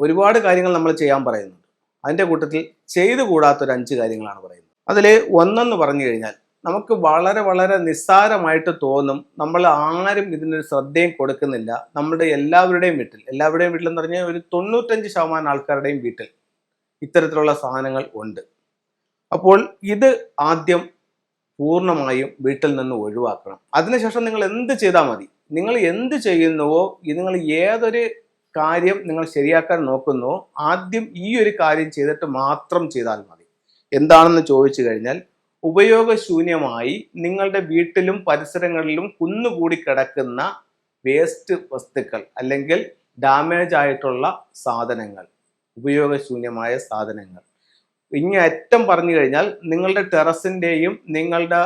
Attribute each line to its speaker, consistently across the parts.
Speaker 1: ഒരുപാട് കാര്യങ്ങൾ നമ്മൾ ചെയ്യാൻ പറയുന്നുണ്ട്. അതിന്റെ കൂട്ടത്തിൽ ചെയ്തു കൂടാത്തൊരു അഞ്ച് കാര്യങ്ങളാണ് പറയുന്നത്. അതിൽ ഒന്നെന്ന് പറഞ്ഞു കഴിഞ്ഞാൽ നമുക്ക് വളരെ വളരെ നിസ്സാരമായിട്ട് തോന്നും നമ്മൾ ആരും ഇതിനൊരു ശ്രദ്ധയും കൊടുക്കുന്നില്ല. നമ്മുടെ എല്ലാവരുടെയും വീട്ടിൽ എല്ലാവരുടെയും വീട്ടിൽ എന്ന് പറഞ്ഞാൽ ഒരു തൊണ്ണൂറ്റഞ്ച് ശതമാനം ആൾക്കാരുടെയും വീട്ടിൽ ഇത്തരത്തിലുള്ള സാധനങ്ങൾ ഉണ്ട്. അപ്പോൾ ഇത് ആദ്യം പൂർണമായും വീട്ടിൽ നിന്ന് ഒഴിവാക്കണം. അതിനുശേഷം നിങ്ങൾ എന്ത് ചെയ്താൽ മതി? നിങ്ങൾ എന്ത് ചെയ്യുന്നുവോ നിങ്ങൾ ഏതൊരു കാര്യം നിങ്ങൾ ശരിയാക്കാൻ നോക്കുന്നു. ആദ്യം ഈ ഒരു കാര്യം ചെയ്തിട്ട് മാത്രം ചെയ്താൽ മതി. എന്താണെന്ന് ചോദിച്ചു കഴിഞ്ഞാൽ ഉപയോഗശൂന്യമായി നിങ്ങളുടെ വീട്ടിലും പരിസരങ്ങളിലും കുന്നുകൂടി കിടക്കുന്ന വേസ്റ്റ് വസ്തുക്കൾ അല്ലെങ്കിൽ ഡാമേജ് ആയിട്ടുള്ള സാധനങ്ങൾ ഉപയോഗശൂന്യമായ സാധനങ്ങൾ. ഇനി അറ്റം പറഞ്ഞു കഴിഞ്ഞാൽ നിങ്ങളുടെ ടെറസിന്റെയും നിങ്ങളുടെ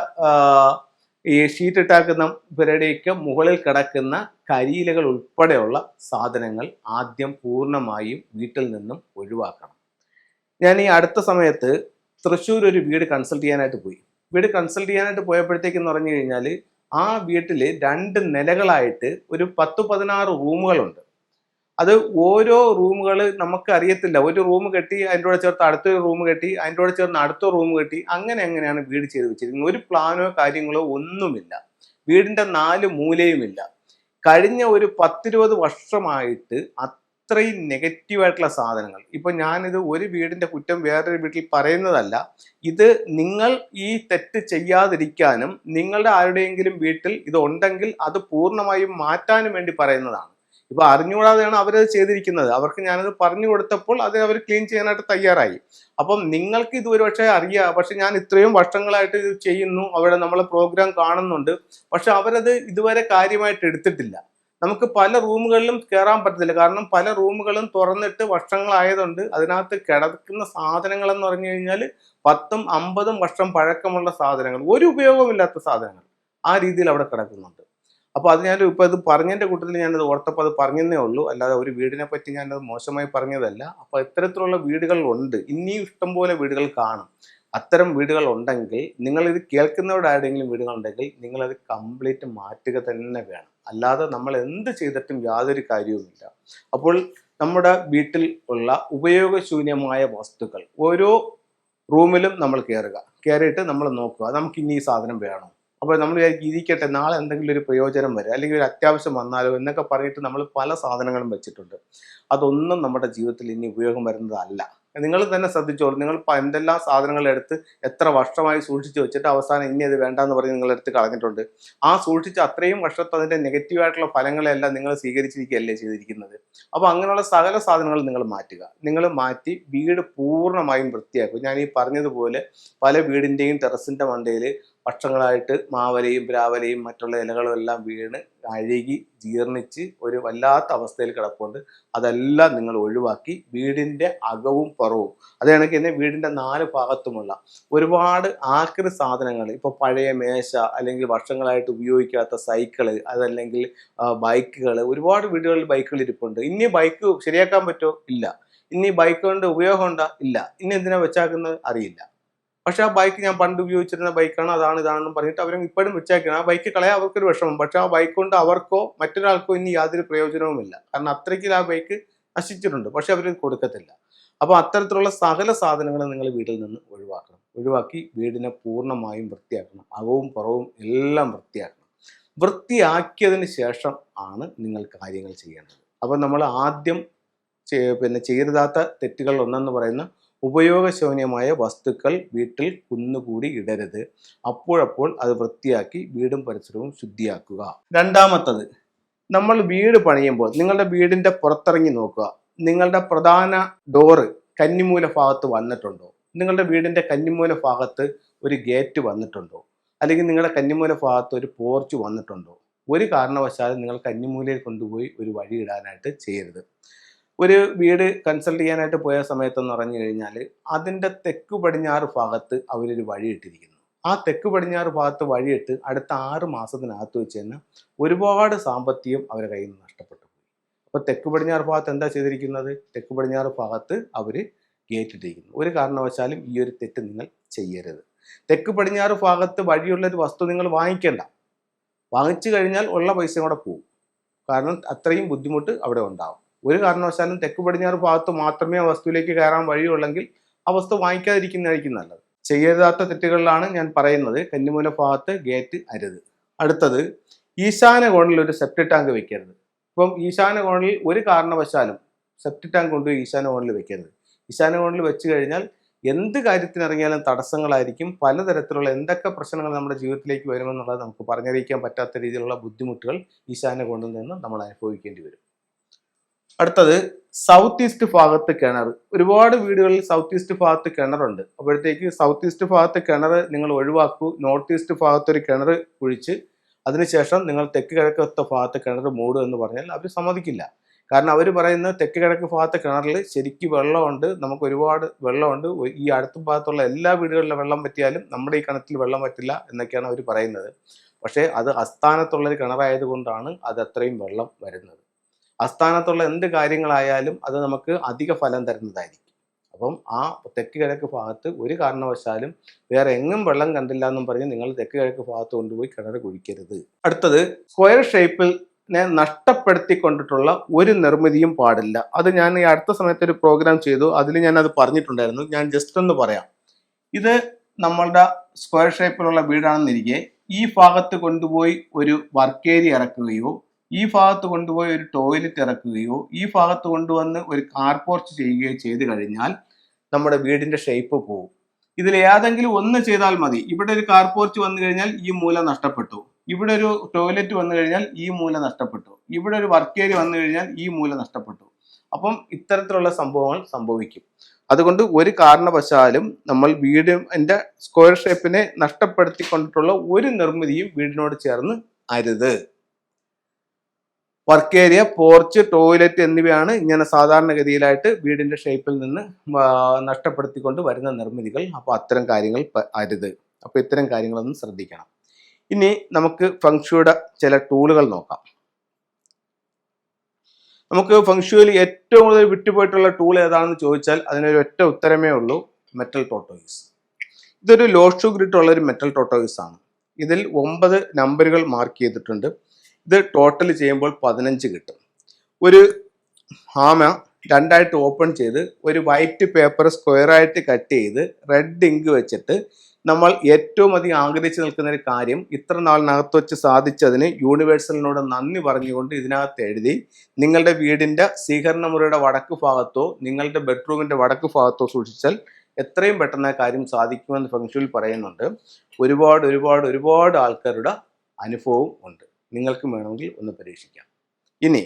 Speaker 1: ഈ ഷീറ്റ് ഇട്ടാക്കുന്ന പുരടിക്ക് മുകളിൽ കിടക്കുന്ന കരിയിലകൾ ഉൾപ്പെടെയുള്ള സാധനങ്ങൾ ആദ്യം പൂർണമായും വീട്ടിൽ നിന്നും ഒഴിവാക്കണം. ഞാൻ ഈ അടുത്ത സമയത്ത് തൃശ്ശൂർ ഒരു വീട് കൺസൾട്ട് ചെയ്യാനായിട്ട് പോയി. വീട് കൺസൾട്ട് ചെയ്യാനായിട്ട് പോയപ്പോഴത്തേക്കെന്ന് പറഞ്ഞു കഴിഞ്ഞാൽ ആ വീട്ടിൽ രണ്ട് നിലകളായിട്ട് ഒരു പത്ത് പതിനാറ് റൂമുകളുണ്ട്. അത് ഓരോ റൂമുകൾ നമുക്ക് അറിയത്തില്ല. ഒരു റൂം കെട്ടി അതിന്റെ കൂടെ ചേർത്ത് അടുത്തൊരു റൂം കെട്ടി അതിന്റെ കൂടെ ചേർന്ന് അടുത്ത റൂം കെട്ടി അങ്ങനെ അങ്ങനെയാണ് വീട് ചെയ്ത് വെച്ചിരിക്കുന്നത്? ഒരു പ്ലാനോ കാര്യങ്ങളോ ഒന്നുമില്ല. വീടിന്റെ നാല് മൂലയുമില്ല. കഴിഞ്ഞ ഒരു പത്തിരുപത് വർഷമായിട്ട് അത്രയും നെഗറ്റീവായിട്ടുള്ള സാധനങ്ങൾ. ഇപ്പൊ ഞാനിത് ഒരു വീടിന്റെ കുറ്റം വേറൊരു വീട്ടിൽ പറയുന്നതല്ല. ഇത് നിങ്ങൾ ഈ തെറ്റ് ചെയ്യാതിരിക്കാനും നിങ്ങളുടെ ആരുടെയെങ്കിലും വീട്ടിൽ ഇത് ഉണ്ടെങ്കിൽ അത് പൂർണമായും മാറ്റാനും വേണ്ടി പറയുന്നതാണ്. ഇപ്പൊ അറിഞ്ഞുകൂടാതെയാണ് അവരത് ചെയ്തിരിക്കുന്നത്. അവർക്ക് ഞാനത് പറഞ്ഞു കൊടുത്തപ്പോൾ അത് അവർ ക്ലീൻ ചെയ്യാനായിട്ട് തയ്യാറായി. അപ്പം നിങ്ങൾക്ക് ഇത് ഒരുപക്ഷെ അറിയാം പക്ഷെ ഞാൻ ഇത്രയും വർഷങ്ങളായിട്ട് ഇത് ചെയ്യുന്നു അവിടെ നമ്മളെ പ്രോഗ്രാം കാണുന്നുണ്ട് പക്ഷെ അവരത് ഇതുവരെ കാര്യമായിട്ട് എടുത്തിട്ടില്ല. നമുക്ക് പല റൂമുകളിലും കയറാൻ പറ്റത്തില്ല. കാരണം പല റൂമുകളും തുറന്നിട്ട് വർഷങ്ങളായതുകൊണ്ട് അതിനകത്ത് കിടക്കുന്ന സാധനങ്ങൾ എന്ന് പറഞ്ഞു കഴിഞ്ഞാൽ പത്തും അമ്പതും വർഷം പഴക്കമുള്ള സാധനങ്ങൾ ഒരു ഉപയോഗമില്ലാത്ത സാധനങ്ങൾ ആ രീതിയിൽ അവിടെ കിടക്കുന്നുണ്ട്. അപ്പോൾ അത് ഞാൻ ഇപ്പോൾ ഇത് പറഞ്ഞതിന്റെ കൂട്ടത്തിൽ ഞാനത് ഓർത്തപ്പോൾ അത് പറഞ്ഞതേ ഉള്ളൂ. അല്ലാതെ ഒരു വീടിനെ പറ്റി ഞാനത് മോശമായി പറഞ്ഞതല്ല. അപ്പോൾ ഇത്തരത്തിലുള്ള വീടുകൾ ഉണ്ട് ഇനിയും ഇഷ്ടംപോലെ വീടുകൾ കാണും. അത്തരം വീടുകൾ ഉണ്ടെങ്കിൽ നിങ്ങൾ ഇത് കേൾക്കുന്നവരുടെ ആരുടെയെങ്കിലും വീടുകൾ ഉണ്ടെങ്കിൽ നിങ്ങളത് കംപ്ലീറ്റ് മാറ്റുക തന്നെ വേണം. അല്ലാതെ നമ്മൾ എന്ത് ചെയ്തിട്ടും യാതൊരു കാര്യവുമില്ല. അപ്പോൾ നമ്മുടെ വീട്ടിൽ ഉള്ള ഉപയോഗശൂന്യമായ വസ്തുക്കൾ ഓരോ റൂമിലും നമ്മൾ കയറുക. കയറിയിട്ട് നമ്മൾ നോക്കുക. നമുക്ക് ഇനി ഈ സാധനം വേണം? അപ്പോൾ നമ്മൾ വിചാരിക്കും ഇരിക്കട്ടെ നാളെ എന്തെങ്കിലും ഒരു പ്രയോജനം വരെ അല്ലെങ്കിൽ ഒരു അത്യാവശ്യം വന്നാലോ എന്നൊക്കെ പറഞ്ഞിട്ട് നമ്മൾ പല സാധനങ്ങളും വെച്ചിട്ടുണ്ട്. അതൊന്നും നമ്മുടെ ജീവിതത്തിൽ ഇനി ഉപയോഗം വരുന്നതല്ല. നിങ്ങൾ തന്നെ ശ്രദ്ധിച്ചോളൂ നിങ്ങൾ എന്തെല്ലാം സാധനങ്ങൾ എടുത്ത് എത്ര വർഷമായി സൂക്ഷിച്ച് വെച്ചിട്ട് അവസാനം ഇനി അത് വേണ്ടെന്ന് പറഞ്ഞ് നിങ്ങൾ എടുത്ത് കളഞ്ഞിട്ടുണ്ട്. ആ സൂക്ഷിച്ച് അത്രയും വർഷത്തെ അതിന്റെ നെഗറ്റീവായിട്ടുള്ള ഫലങ്ങളെല്ലാം നിങ്ങൾ സ്വീകരിച്ചിരിക്കുകയല്ലേ ചെയ്തിരിക്കുന്നത്. അപ്പോൾ അങ്ങനെയുള്ള സകല സാധനങ്ങൾ നിങ്ങൾ മാറ്റുക. നിങ്ങൾ മാറ്റി വീട് പൂർണമായും വൃത്തിയാക്കും ഞാൻ ഈ പറഞ്ഞതുപോലെ പല വീടിന്റെയും ടെറസിന്റെ മണ്ടയിൽ വർഷങ്ങളായിട്ട് മാവലയും പ്രാവലയും മറ്റുള്ള ഇലകളും എല്ലാം വീണ് അഴുകി ജീർണിച്ച് ഒരു വല്ലാത്ത അവസ്ഥയിൽ കിടപ്പുണ്ട്. അതെല്ലാം നിങ്ങൾ ഒഴിവാക്കി വീടിന്റെ അകവും പുറവും. അത് കണക്ക് തന്നെ വീടിന്റെ നാല് ഭാഗത്തുമുള്ള ഒരുപാട് ആക്രി സാധനങ്ങൾ ഇപ്പോൾ പഴയ മേശ അല്ലെങ്കിൽ വർഷങ്ങളായിട്ട് ഉപയോഗിക്കാത്ത സൈക്കിൾ അതല്ലെങ്കിൽ ബൈക്കുകൾ ഒരുപാട് വീടുകളിൽ ബൈക്കുകൾ ഇരിപ്പുണ്ട്. ഇനി ബൈക്ക് ശരിയാക്കാൻ പറ്റുമോ? ഇല്ല. ഇനി ബൈക്ക് കൊണ്ട് ഉപയോഗം ഉണ്ടോ? ഇല്ല. ഇനി എന്തിനാ വെച്ചാക്കുന്നത്? അറിയില്ല. പക്ഷെ ആ ബൈക്ക് ഞാൻ പണ്ട് ഉപയോഗിച്ചിരുന്ന ബൈക്കാണ് അതാണ് ഇതാണെന്നും പറഞ്ഞിട്ട് അവരും ഇപ്പോഴും വെച്ചേക്കണം. ആ ബൈക്ക് കളയാൻ അവർക്കൊരു വിഷമം. പക്ഷെ ആ ബൈക്ക് കൊണ്ട് അവർക്കോ മറ്റൊരാൾക്കോ ഇനി യാതൊരു പ്രയോജനവുമില്ല. കാരണം അത്രയ്ക്ക് ആ ബൈക്ക് നശിച്ചിട്ടുണ്ട്. പക്ഷെ അവർ കൊടുക്കത്തില്ല. അപ്പോൾ അത്തരത്തിലുള്ള സകല സാധനങ്ങളും നിങ്ങൾ വീട്ടിൽ നിന്ന് ഒഴിവാക്കണം. ഒഴിവാക്കി വീടിനെ പൂർണമായും വൃത്തിയാക്കണം. അകവും പുറവും എല്ലാം വൃത്തിയാക്കണം. വൃത്തിയാക്കിയതിന് ശേഷം ആണ് നിങ്ങൾ കാര്യങ്ങൾ ചെയ്യേണ്ടത്. അപ്പോൾ നമ്മൾ ആദ്യം പിന്നെ ചെയ്യരുതാത്ത തെറ്റുകൾ ഒന്നെന്ന് പറയുന്ന ഉപയോഗശൂന്യമായ വസ്തുക്കൾ വീട്ടിൽ കുന്നുകൂടി ഇടരുത്. അപ്പോഴപ്പോൾ അത് വൃത്തിയാക്കി വീടും പരിസരവും ശുദ്ധിയാക്കുക. രണ്ടാമത്തത് നമ്മൾ വീട് പണിയുമ്പോൾ നിങ്ങളുടെ വീടിന്റെ പുറത്തിറങ്ങി നോക്കുക. നിങ്ങളുടെ പ്രധാന ഡോറ് കന്നിമൂല ഭാഗത്ത് വന്നിട്ടുണ്ടോ? നിങ്ങളുടെ വീടിന്റെ കന്നിമൂല ഭാഗത്ത് ഒരു ഗേറ്റ് വന്നിട്ടുണ്ടോ? അല്ലെങ്കിൽ നിങ്ങളുടെ കന്നിമൂല ഭാഗത്ത് ഒരു പോർച്ച് വന്നിട്ടുണ്ടോ? ഒരു കാരണവശാലും നിങ്ങൾ കന്നിമൂലയിൽ കൊണ്ടുപോയി ഒരു വഴി ഇടാനായിട്ട് ചെയ്യരുത്. ഒരു വീട് കൺസൾട്ട് ചെയ്യാനായിട്ട് പോയ സമയത്തെന്ന് പറഞ്ഞു കഴിഞ്ഞാൽ അതിന്റെ തെക്ക് പടിഞ്ഞാറ് ഭാഗത്ത് അവരൊരു വഴിയിട്ടിരിക്കുന്നു ആ തെക്ക് പടിഞ്ഞാറ് ഭാഗത്ത് വഴിയിട്ട് അടുത്ത ആറ് മാസത്തിനകത്ത് വെച്ച് തന്നെ ഒരുപാട് സാമ്പത്തികം അവരുടെ കയ്യിൽ നിന്ന് നഷ്ടപ്പെട്ടു പോയി. അപ്പോൾ തെക്ക് പടിഞ്ഞാറ് ഭാഗത്ത് എന്താ ചെയ്തിരിക്കുന്നത്? തെക്ക് പടിഞ്ഞാറ് ഭാഗത്ത് അവർ ഗേറ്റ് ഇട്ടിരിക്കുന്നു. ഒരു കാരണവശാലും ഈ ഒരു തെറ്റ് നിങ്ങൾ ചെയ്യരുത്. തെക്ക് പടിഞ്ഞാറ് ഭാഗത്ത് വഴിയുള്ള ഒരു വസ്തു നിങ്ങൾ വാങ്ങിക്കേണ്ട. വാങ്ങിച്ചു കഴിഞ്ഞാൽ ഉള്ള പൈസ കൂടെ പോകും. കാരണം അത്രയും ബുദ്ധിമുട്ട് അവിടെ ഉണ്ടാവും. ഒരു കാരണവശാലും തെക്ക് പടിഞ്ഞാറ് ഭാഗത്ത് മാത്രമേ ആ വസ്തുവിലേക്ക് കയറാൻ വഴിയുള്ളെങ്കിൽ ആ വസ്തു വാങ്ങിക്കാതിരിക്കുന്നതായിരിക്കും നല്ലത്. ചെയ്യരുതാത്ത തെറ്റുകളിലാണ് ഞാൻ പറയുന്നത്. കന്നിമൂല ഭാഗത്ത് ഗേറ്റ് അരുത്. അടുത്തത് ഈശാന കോണിൽ ഒരു സെപ്റ്റി ടാങ്ക് വെക്കരുത്. ഇപ്പം ഈശാന കോണിൽ ഒരു കാരണവശാലും സെപ്റ്റി ടാങ്ക് കൊണ്ടുപോയി ഈശാന കോണിൽ വെക്കരുത്. ഈശാന കോണിൽ വെച്ച് കഴിഞ്ഞാൽ എന്ത് കാര്യത്തിനിറങ്ങിയാലും തടസ്സങ്ങളായിരിക്കും. പലതരത്തിലുള്ള എന്തൊക്കെ പ്രശ്നങ്ങൾ നമ്മുടെ ജീവിതത്തിലേക്ക് വരുമെന്നുള്ളത് നമുക്ക് പറഞ്ഞറിയിക്കാൻ പറ്റാത്ത രീതിയിലുള്ള ബുദ്ധിമുട്ടുകൾ ഈശാന കോണിൽ നിന്ന് നമ്മൾ അനുഭവിക്കേണ്ടി വരും. അടുത്തത് സൗത്ത് ഈസ്റ്റ് ഭാഗത്ത് കിണർ. ഒരുപാട് വീടുകളിൽ സൗത്ത് ഈസ്റ്റ് ഭാഗത്ത് കിണറുണ്ട്. അപ്പോഴത്തേക്ക് സൗത്ത് ഈസ്റ്റ് ഭാഗത്ത് കിണർ നിങ്ങൾ ഒഴിവാക്കൂ. നോർത്ത് ഈസ്റ്റ് ഭാഗത്ത് ഒരു കിണർ കുഴിച്ച് അതിനുശേഷം നിങ്ങൾ തെക്ക് കിഴക്കത്തെ ഭാഗത്ത് കിണർ മൂടും എന്ന് പറഞ്ഞാൽ അവർ സമ്മതിക്കില്ല. കാരണം അവർ പറയുന്നത് തെക്ക് കിഴക്ക് ഭാഗത്തെ കിണറിൽ ശരിക്കും വെള്ളമുണ്ട്. നമുക്ക് ഒരുപാട് വെള്ളമുണ്ട്. ഈ അടുത്ത ഭാഗത്തുള്ള എല്ലാ വീടുകളിലും വെള്ളം പറ്റിയാലും നമ്മുടെ ഈ കിണറ്റിൽ വെള്ളം പറ്റില്ല എന്നൊക്കെയാണ് അവർ പറയുന്നത്. പക്ഷേ അത് അസ്ഥാനത്തുള്ളൊരു കിണറായതുകൊണ്ടാണ് അത് അത്രയും വെള്ളം വരുന്നത്. അസ്ഥാനത്തുള്ള എന്ത് കാര്യങ്ങളായാലും അത് നമുക്ക് അധിക ഫലം തരുന്നതായിരിക്കും. അപ്പം ആ തെക്ക് കിഴക്ക് ഭാഗത്ത് ഒരു കാരണവശാലും വേറെ എങ്ങും വെള്ളം കണ്ടില്ല എന്നും പറഞ്ഞ് നിങ്ങൾ തെക്ക് കിഴക്ക് ഭാഗത്ത് കൊണ്ടുപോയി കിണർ കുഴിക്കരുത്. അടുത്തത് സ്ക്വയർ ഷേപ്പിൽ നഷ്ടപ്പെടുത്തിക്കൊണ്ടിട്ടുള്ള ഒരു നിർമ്മിതിയും പാടില്ല. അത് ഞാൻ ഈ അടുത്ത സമയത്ത് ഒരു പ്രോഗ്രാം ചെയ്തു. അതിൽ ഞാൻ അത് പറഞ്ഞിട്ടുണ്ടായിരുന്നു. ഞാൻ ജസ്റ്റ് ഒന്ന് പറയാം. ഇത് നമ്മളുടെ സ്ക്വയർ ഷേപ്പിലുള്ള വീടാണെന്നിരിക്കെ ഈ ഭാഗത്ത് കൊണ്ടുപോയി ഒരു വർക്ക് ഇറക്കുകയോ ഈ ഭാഗത്ത് കൊണ്ടുപോയി ഒരു ടോയ്ലറ്റ് ഇറക്കുകയോ ഈ ഭാഗത്ത് കൊണ്ടുവന്ന് ഒരു കാർ പോർച്ച് ചെയ്യുകയോ ചെയ്ത് കഴിഞ്ഞാൽ നമ്മുടെ വീടിന്റെ ഷേപ്പ് പോകും ഇതിൽ ഏതെങ്കിലും ഒന്ന് ചെയ്താൽ മതി. ഇവിടെ ഒരു കാർ പോർച്ച് വന്നു കഴിഞ്ഞാൽ ഈ മൂല നഷ്ടപ്പെട്ടു. ഇവിടെ ഒരു ടോയ്ലറ്റ് വന്നു കഴിഞ്ഞാൽ ഈ മൂല നഷ്ടപ്പെട്ടു. ഇവിടെ ഒരു വർക്ക് ഏരിയ വന്നു കഴിഞ്ഞാൽ ഈ മൂല നഷ്ടപ്പെട്ടു. അപ്പം ഇത്തരത്തിലുള്ള സംഭവങ്ങൾ സംഭവിക്കും. അതുകൊണ്ട് ഒരു കാരണവശാലും നമ്മൾ വീടിന്റെ സ്ക്വയർ ഷേപ്പിനെ നഷ്ടപ്പെടുത്തിക്കൊണ്ടിട്ടുള്ള ഒരു നിർമ്മിതിയും വീടിനോട് ചേർന്ന് അരുത്. വർക്ക് ഏരിയ പോർച്ച് ടോയ്ലറ്റ് എന്നിവയാണ് ഇങ്ങനെ സാധാരണഗതിയിലായിട്ട് വീടിന്റെ ഷേപ്പിൽ നിന്ന് നഷ്ടപ്പെടുത്തിക്കൊണ്ട് വരുന്ന നിർമ്മിതികൾ. അപ്പോൾ അത്തരം കാര്യങ്ങൾ അരുത്. അപ്പോൾ ഇത്തരം കാര്യങ്ങളൊന്നും ശ്രദ്ധിക്കണം. ഇനി നമുക്ക് ഫങ്ഷുയുടെ ചില ടൂളുകൾ നോക്കാം. നമുക്ക് ഫങ്ഷുവിൽ ഏറ്റവും കൂടുതൽ വിട്ടുപോയിട്ടുള്ള ടൂൾ ഏതാണെന്ന് ചോദിച്ചാൽ അതിനൊരു ഒറ്റ ഉത്തരമേ ഉള്ളൂ മെറ്റൽ ടോട്ടോയിസ് ഇതൊരു ലോ ഗ്രിഡ് ഉള്ള ഒരു മെറ്റൽ ടോട്ടോയിസ് ആണ്. ഇതിൽ ഒമ്പത് നമ്പറുകൾ മാർക്ക് ചെയ്തിട്ടുണ്ട്. ഇത് ടോട്ടൽ ചെയ്യുമ്പോൾ പതിനഞ്ച് കിട്ടും. ഒരു ഹാമ രണ്ടായിട്ട് ഓപ്പൺ ചെയ്ത് ഒരു വൈറ്റ് പേപ്പർ സ്ക്വയറായിട്ട് കട്ട് ചെയ്ത് റെഡ് ഇങ്ക് വെച്ചിട്ട് നമ്മൾ ഏറ്റവും അധികം ആഗ്രഹിച്ച് നിൽക്കുന്ന ഒരു കാര്യം ഇത്ര നാളിനകത്ത് വെച്ച് സാധിച്ചതിന് യൂണിവേഴ്സലിനോട് നന്ദി പറഞ്ഞുകൊണ്ട് ഇതിനകത്ത് എഴുതി നിങ്ങളുടെ വീടിന്റെ സ്വീകരണ മുറിയുടെ വടക്ക് ഭാഗത്തോ നിങ്ങളുടെ ബെഡ്റൂമിന്റെ വടക്ക് ഭാഗത്തോ സൂക്ഷിച്ചാൽ എത്രയും പെട്ടെന്ന് കാര്യം സാധിക്കുമെന്ന് ഫംഗ്ഷനിൽ പറയുന്നുണ്ട്. ഒരുപാട് ഒരുപാട് ഒരുപാട് ആൾക്കാരുടെ അനുഭവവും ഉണ്ട്. നിങ്ങൾക്കും വേണമെങ്കിൽ ഒന്ന് പരീക്ഷിക്കാം. ഇനി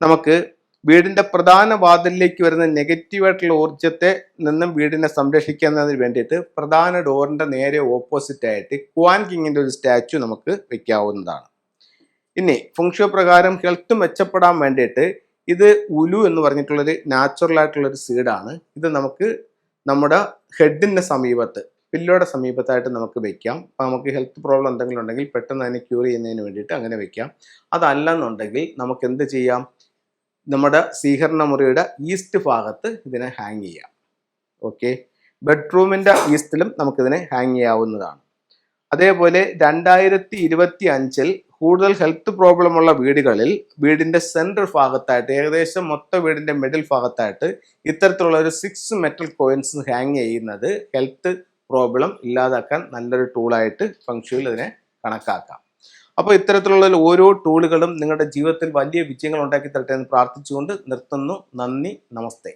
Speaker 1: നമുക്ക് വീടിന്റെ പ്രധാന വാതിലിലേക്ക് വരുന്ന നെഗറ്റീവായിട്ടുള്ള ഊർജത്തെ നിന്നും വീടിനെ സംരക്ഷിക്കുന്നതിന് വേണ്ടിയിട്ട് പ്രധാന ഡോറിന്റെ നേരെ ഓപ്പോസിറ്റായിട്ട് ക്വാൻ കിങ്ങിന്റെ ഒരു സ്റ്റാച്ചു നമുക്ക് വെക്കാവുന്നതാണ്. ഇനി ഫുങ്ഷോ പ്രകാരം ഹെൽത്ത് മെച്ചപ്പെടാൻ വേണ്ടിയിട്ട് ഇത് ഉലു എന്ന് പറഞ്ഞിട്ടുള്ളൊരു നാച്ചുറൽ ആയിട്ടുള്ളൊരു സീഡാണ് ഇത് നമുക്ക് നമ്മുടെ ഹെഡിന്റെ സമീപത്ത് പില്ലോയുടെ സമീപത്തായിട്ട് നമുക്ക് വെക്കാം. അപ്പോൾ നമുക്ക് ഹെൽത്ത് പ്രോബ്ലം എന്തെങ്കിലും ഉണ്ടെങ്കിൽ പെട്ടെന്ന് അതിനെ ക്യൂർ ചെയ്യുന്നതിന് വേണ്ടിയിട്ട് അങ്ങനെ വെക്കാം. അതല്ലെന്നുണ്ടെങ്കിൽ നമുക്ക് എന്ത് ചെയ്യാം? നമ്മുടെ സ്വീകരണ മുറിയുടെ ഈസ്റ്റ് ഭാഗത്ത് ഇതിനെ ഹാങ് ചെയ്യാം. ഓക്കെ ബെഡ്റൂമിന്റെ ഈസ്റ്റിലും നമുക്കിതിനെ ഹാങ് ചെയ്യാവുന്നതാണ്. അതേപോലെ രണ്ടായിരത്തി ഇരുപത്തി അഞ്ചിൽ കൂടുതൽ ഹെൽത്ത് പ്രോബ്ലം ഉള്ള വീടുകളിൽ വീടിന്റെ സെൻട്രൽ ഭാഗത്തായിട്ട് ഏകദേശം മൊത്ത വീടിന്റെ മിഡിൽ ഭാഗത്തായിട്ട് ഇത്തരത്തിലുള്ള ഒരു സിക്സ് മെറ്റൽ കോയിൻസ് ഹാങ് ചെയ്യുന്നത് ഹെൽത്ത് പ്രോബ്ലം ഇല്ലാതാക്കാൻ നല്ലൊരു ടൂളായിട്ട് ഫംഗ്ഷനിൽ ഇതിനെ കണക്കാക്കാം. അപ്പോൾ ഇത്തരത്തിലുള്ള ഓരോ ടൂളുകളും നിങ്ങളുടെ ജീവിതത്തിൽ വലിയ വിജയങ്ങൾ ഉണ്ടാക്കി തരട്ടെ എന്ന് പ്രാർത്ഥിച്ചുകൊണ്ട് നിർത്തുന്നു. നന്ദി നമസ്തേ.